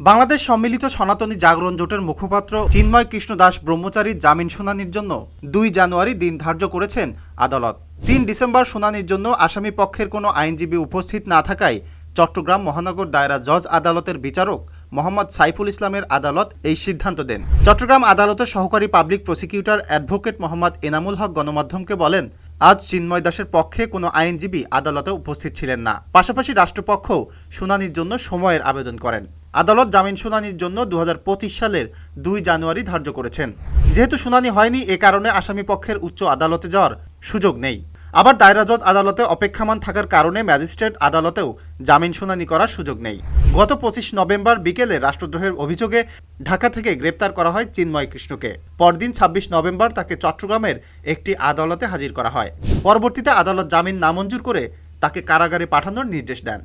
বাংলাদেশ সম্মিলিত সনাতনী জাগরণ জোটের মুখপাত্র চিন্ময় কৃষ্ণ দাস ব্রহ্মচারীর জামিন শুনানির জন্য দুই জানুয়ারি দিন ধার্য করেছেন আদালত। তিন ডিসেম্বর শুনানির জন্য আসামি পক্ষের কোনো আইনজীবী উপস্থিত না থাকায় চট্টগ্রাম মহানগর দায়রা জজ আদালতের বিচারক মোহাম্মদ সাইফুল ইসলামের আদালত এই সিদ্ধান্ত দেন। চট্টগ্রাম আদালতের সহকারী public prosecutor advocate Mohammad Enamul Haque গণমাধ্যমকে বলেন, আজ চিন্ময় দাসের পক্ষে কোনো আইনজীবী আদালতে উপস্থিত ছিলেন না। পাশাপাশি রাষ্ট্রপক্ষও শুনানির জন্য সময়ের আবেদন করেন। আদালত জামিন শুনানির জন্য দু হাজার পঁচিশ সালের দুই জানুয়ারি ধার্য করেছেন। যেহেতু শুনানি হয়নি, এ কারণে আসামি পক্ষের উচ্চ আদালতে যাওয়ার সুযোগ নেই। আবার দায়রা জজ আদালতে অপেক্ষামান থাকার কারণে ম্যাজিস্ট্রেট আদালতেও জামিন শুনানি করার সুযোগ নেই। গত পঁচিশ নভেম্বর বিকেলে রাষ্ট্রদ্রোহের অভিযোগে ঢাকা থেকে গ্রেপ্তার করা হয় চিন্ময় কৃষ্ণকে। পরদিন ছাব্বিশ নভেম্বর তাকে চট্টগ্রামের একটি আদালতে হাজির করা হয়। পরবর্তীতে আদালত জামিন নামঞ্জুর করে তাকে কারাগারে পাঠানোর নির্দেশ দেন।